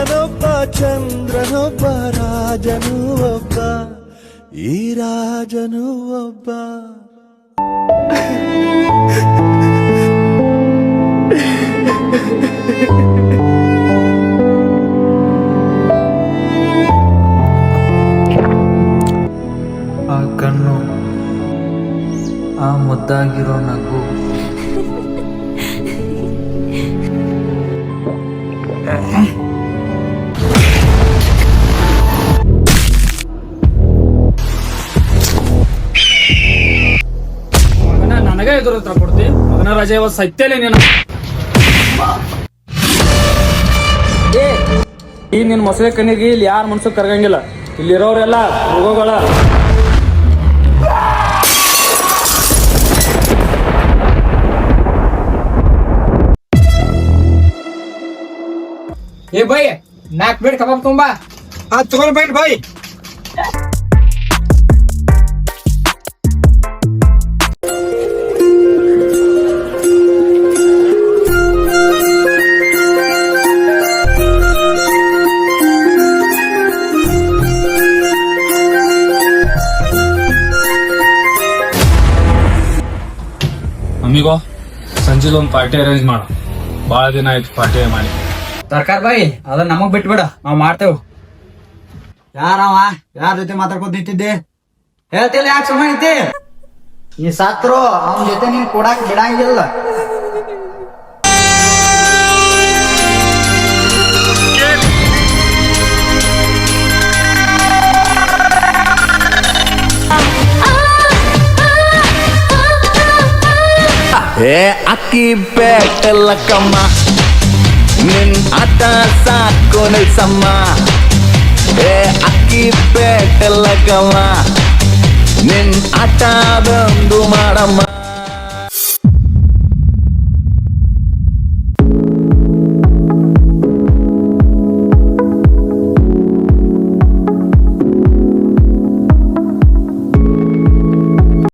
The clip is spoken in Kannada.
ಸೂರ್ಯನೊಬ್ಬ ಚಂದ್ರನೊಬ್ಬ ರಾಜನು ಒಬ್ಬ ಈ ರಾಜನು ಒಬ್ಬ ಆ ಕಣ್ಣು ಆ ಮುದ್ದಾಗಿರೋ ನಗು ಮಗನ ನನಗೆ ಎದುರು ಹತ್ರ ಕೊಡ್ತಿ. ಮಗನ ರಜೆ ಇವತ್ತು ಸತ್ಯಲೇ ನೀನು. ಈ ನಿನ್ ಮೊಸಳೆ ಕಣ್ಣಿಗೆ ಇಲ್ಲಿ ಯಾರ ಮನ್ಸು ಕರ್ಗಂಗಿಲ್ಲ? ಇಲ್ಲಿರೋರೆಲ್ಲ ಮೃಗಗಳ. ಏ ಬೈ ನಾಲ್ಕು ಬೇಡ ಕಬಾಬ್ ತುಂಬಾ ಹಾ ತಗೊಂಡ್ ಬೈಟ್ ಬೈ ಅಮ್ಮಿಗೋ ಸಂಜೆಲ್ ಒಂದ್ ಪಾರ್ಟಿ ಅರೇಂಜ್ ಮಾಡು. ಬಾಳ ದಿನ ಆಯ್ತು ಪಾರ್ಟಿ ಮಾಡಿ. ತರ್ಕಾರ್ ಬಾಯಿ ಅದ ನಮಗ್ ಬಿಟ್ಬಿಡ. ನಾವ್ ಮಾಡ್ತೇವ್. ಯಾರವ? ಯಾರ ಜೊತೆ ಮಾತಾಡ್ಕೊತ ನಿಂತಿದ್ದೆ? ಹೇಳ್ತಿಲ್ಲ ಯಾಕೆ ಸುಮ್ಮನೆ ಐತಿ ಈ ಸಾತ್ರು ಅವನ ಜೊತೆ ನೀನ್ ಕೊಡಾಕ್ ಬಿಡಂಗಿಲ್ಲ. ಏ ಅಕ್ಕಿ ಬೇಟಲ್ಲಕ್ಕಮ್ಮ ನಿನ್ ಆಟ ಸಾಕು ನಿಲ್ಸಮ್ಮ. ಏ ಅಕ್ಕಿ ಬೇಟಲ್ಲಕ್ಕಮ್ಮ ನಿನ್ ಆಟ ಬಂದು ಮಾಡಮ್ಮ.